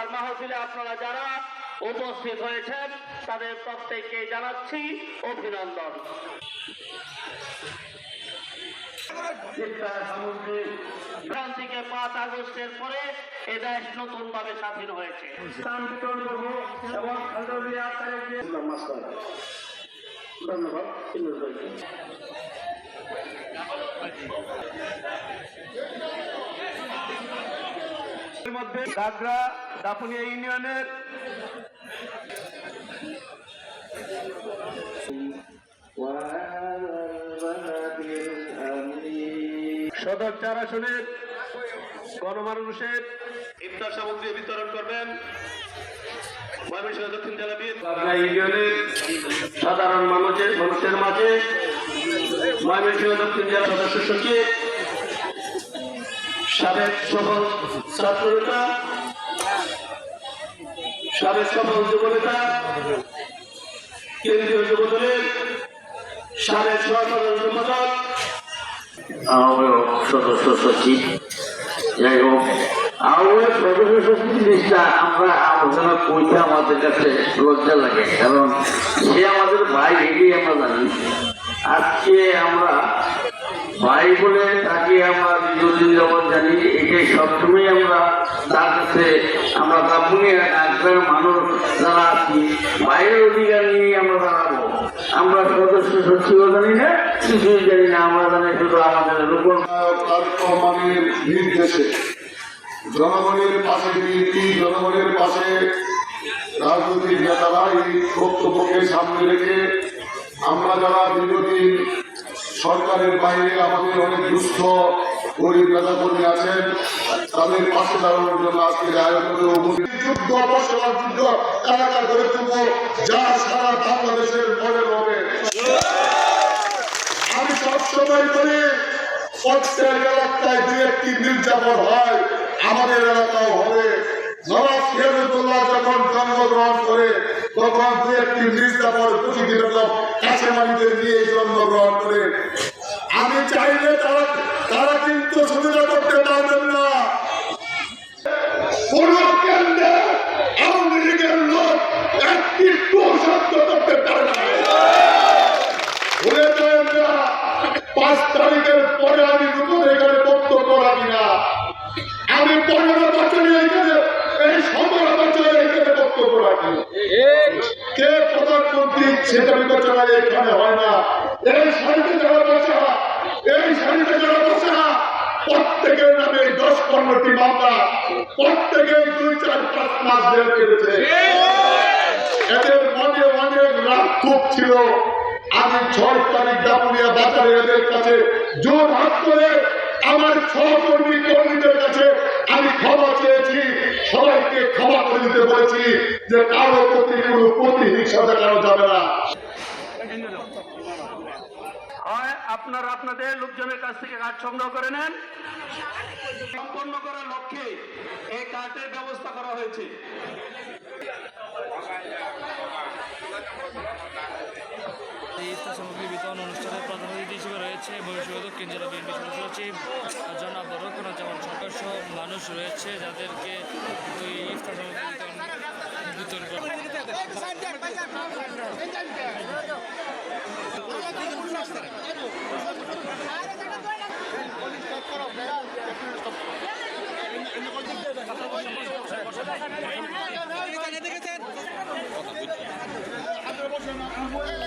ইফতার মাহফিলে আপনারা যারা উপস্থিত হয়েছেন তাদের প্রত্যেককে জানাচ্ছি অভিনন্দন। ইফতার সামগ্রী। ক্রান্তিকে পাঁচ আগস্টের পরে এ দেশ নতুন ভাবে স্বাধীন হয়েছে। স্থান বিতরণ করব মধ্যে গাগরা দাপুনিয়া ইউনিয়নের সদর চার আসনের গণমানুষের ইফতার সামগ্রী বিতরণ করবেন। দক্ষিণ জেলা বিএনপি। ইউনিয়নের সাধারণ মানুষের মানুষের মাঝে ময়মনসিংহ দক্ষিণ জেলা সদস্য সচিব যাই হোক আহ্বায়ক সদস্য সচিব জিনিসটা আমরা আলোচনা করতে আমাদের কাছে লজ্জা লাগে, কারণ সে আমাদের ভাই এগিয়ে আমরা জানি। আজকে আমরা ভাই বলে তাকে আমরা দীর্ঘদিন যাবৎ জানি, একে সবসময় আমরা তার কাছে আমরা একবার মানুষ যারা আছি বাইরের অধিকার নিয়ে আমরা দাঁড়াবো। আমরা সদস্য সচিবও জানি না? কিছুই জানি না, আমরা জানি শুধু আমাদের কার্যক্রমের নির্দেশে, জনগণের পাশে বিএনপি জনগণের পাশে রাজনৈতিক নেতারা এই বক্তব্যকে সামনে রেখে আমরা যারা দীর্ঘদিন সরকারের বাইরে আমাদের অনেক দুস্থ গরিব নেতা কর্মী আছেন। তাদের পাশে দাঁড়ানোর জন্য আজকে আয়োজনের যুদ্ধ যা সারা হবে সবসময় এলাকায় একটি হয়, আমাদের এলাকাও হবে। নবাব সিরাজুদ্দৌলা যখন জন্মগ্রহণ করে তখন দু একটি নির্যাতন প্রতিদিন কাছেমানিদের নিয়ে জন্মগ্রহণ করে। আমি চাইলে তারা তারা কিন্তু সুবিধা করতে পারবেন না। কোন কেন্দ্রে আওয়ামী লীগের লোক একটি শব্দ করতে পারে না। না, পাঁচ তারিখের পরে আমি নতুন এখানে বক্তব্য রাখি না। আমি পনেরো বছরে এখানে প্রত্যেকের নামে দশ পনেরোটি মামলা প্রত্যেকে দুই, চার, পাঁচ মাস এদের মনে অনেক রাগ খুব ছিল। আমি ছয় তারিখ দাপুনিয়া বাজারে এদের কাছে জোর হাত করে আমার সহকর্মী কর্মীদের কাছে আমি ক্ষমা চেয়েছি, সবাইকে ক্ষমা করে দিতে বলেছি যে কারও প্রতি কোনো হয়, আপনারা আপনাদের লোকজনের কাছ থেকে কার্ড সংগ্রহ করে নেন। সম্পন্ন করার লক্ষ্যে এই কার্ডের ব্যবস্থা করা হয়েছে। ইফতার সামগ্রী বিতরণ অনুষ্ঠানে প্রধান অতিথি হিসেবে রয়েছে ভবিষ্যৎ দক্ষিণ জেলা বিএনপি সচিব জনাব রক্ষণাচরণ সরকার সহ মানুষ রয়েছে যাদেরকে সামগ্রী বিতরণ বিতরণ Yeah.